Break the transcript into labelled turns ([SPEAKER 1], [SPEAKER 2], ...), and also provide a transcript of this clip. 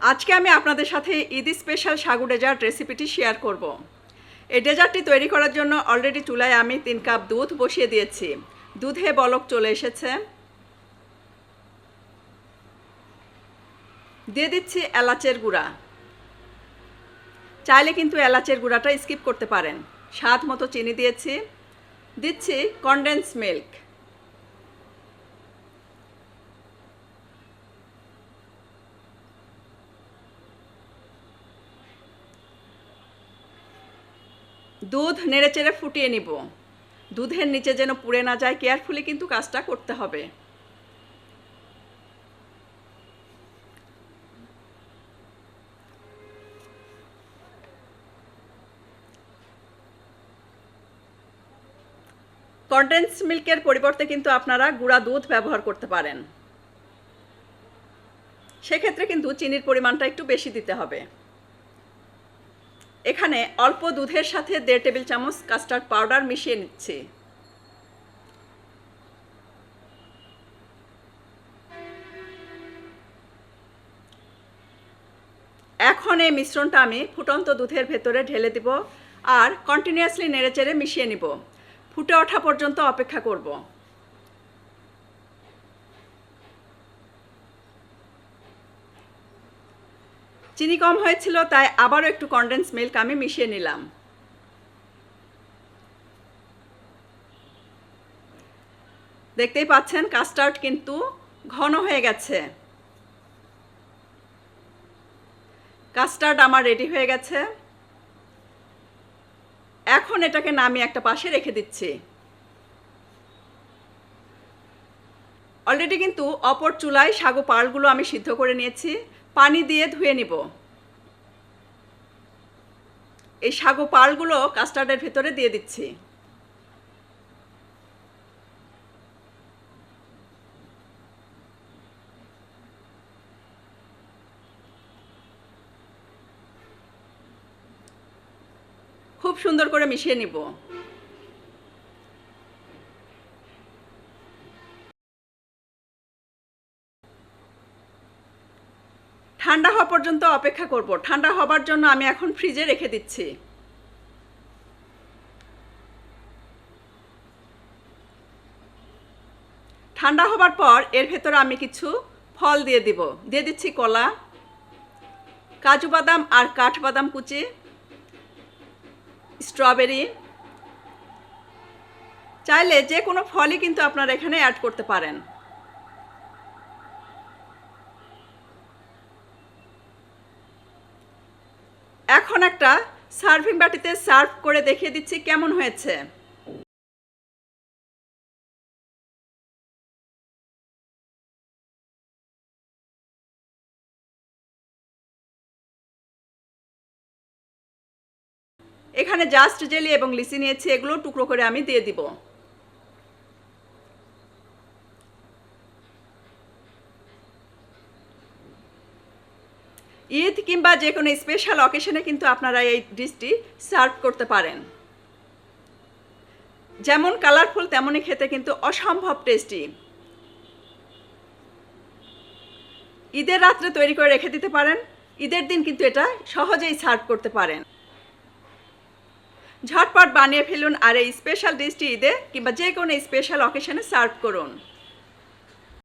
[SPEAKER 1] আজকে আমি আপনাদের সাথে ঈদ স্পেশাল সাগু ডেজার্ট রেসিপিটি শেয়ার করব। এই ডেজার্টটি তৈরি করার জন্য অলরেডি চুলায় আমি তিন কাপ দুধ বসিয়ে দিয়েছি। দুধে বলক চলে এসেছে। দিয়ে দিচ্ছি এলাচের গুঁড়া। চাইলে কিন্তু এলাচের গুঁড়াটা স্কিপ করতে পারেন। স্বাদ মতো চিনি দিয়েছি। দিচ্ছি কনডেন্স মিল্ক দুধ নেড়েচেড়ে ফুটিয়ে নিব। দুধের নিচে যেন পুড়ে না যায়, কেয়ারফুলি কিন্তু কাজটা করতে হবে। কন্ডেন্স মিল্কের পরিবর্তে কিন্তু আপনারা গুঁড়া দুধ ব্যবহার করতে পারেন। সেক্ষেত্রে কিন্তু চিনির পরিমাণটা একটু বেশি দিতে হবে। এখানে অল্প দুধের সাথে দেড় টেবিল চামচ কাস্টার্ড পাউডার মিশিয়ে নিচ্ছি। এখন এই মিশ্রণটা আমি ফুটন্ত দুধের ভেতরে ঢেলে দিব আর কন্টিনিউয়াসলি নেড়েচেড়ে মিশিয়ে নিব। ফুটে ওঠা পর্যন্ত অপেক্ষা করব। চিনি কম হয়েছিল, তাই আবারও একটু কনডেন্স মিল্ক আমি মিশিয়ে নিলাম। দেখতেই পাচ্ছেন কাস্টার্ড কিন্তু ঘন হয়ে গেছে। কাস্টার্ড আমার রেডি হয়ে গেছে। এখন এটাকে নামিয়ে একটা পাশে রেখে দিচ্ছি। অলরেডি কিন্তু অপর চুলায় সাগু পালগুলো আমি সিদ্ধ করে নিয়েছি। পানি দিয়ে ধুয়ে নিব। এই সাগু পালগুলো কাস্টার্ডের ভেতরে দিয়ে দিচ্ছি। খুব সুন্দর করে মিশিয়ে নিব। ঠান্ডা হওয়া পর্যন্ত অপেক্ষা করব। ঠান্ডা হবার জন্য আমি এখন ফ্রিজে রেখে দিচ্ছি। ঠান্ডা হবার পর এর ভেতরে আমি কিছু ফল দিয়ে দিব। দিয়ে দিচ্ছি কলা, কাজু বাদাম আর কাঠবাদাম কুচি, স্ট্রবেরি। চাইলে যে কোনো ফলই কিন্তু আপনারা এখানে অ্যাড করতে পারেন। এখন একটা সার্ভিং বাটিতে সার্ভ করে দেখিয়ে দিচ্ছি কেমন হয়েছে। এখানে জাস্ট জেলি এবং লিচি নিয়েছি, এগুলো টুকরো করে আমি দিয়ে দিব। ঈদ কিংবা যে কোনো স্পেশাল অকেশনে কিন্তু আপনারা এই ডিশটি সার্ভ করতে পারেন। যেমন কালারফুল তেমনই খেতে কিন্তু অসম্ভব টেস্টি ঈদের রাত্রে তৈরি করে রেখে দিতে পারেন। ঈদের দিন কিন্তু এটা সহজেই সার্ভ করতে পারেন। ঝটপট বানিয়ে ফেলুন আর এই স্পেশাল ডিশটি ঈদে কিংবা যে কোনো স্পেশাল অকেশনে সার্ভ করুন।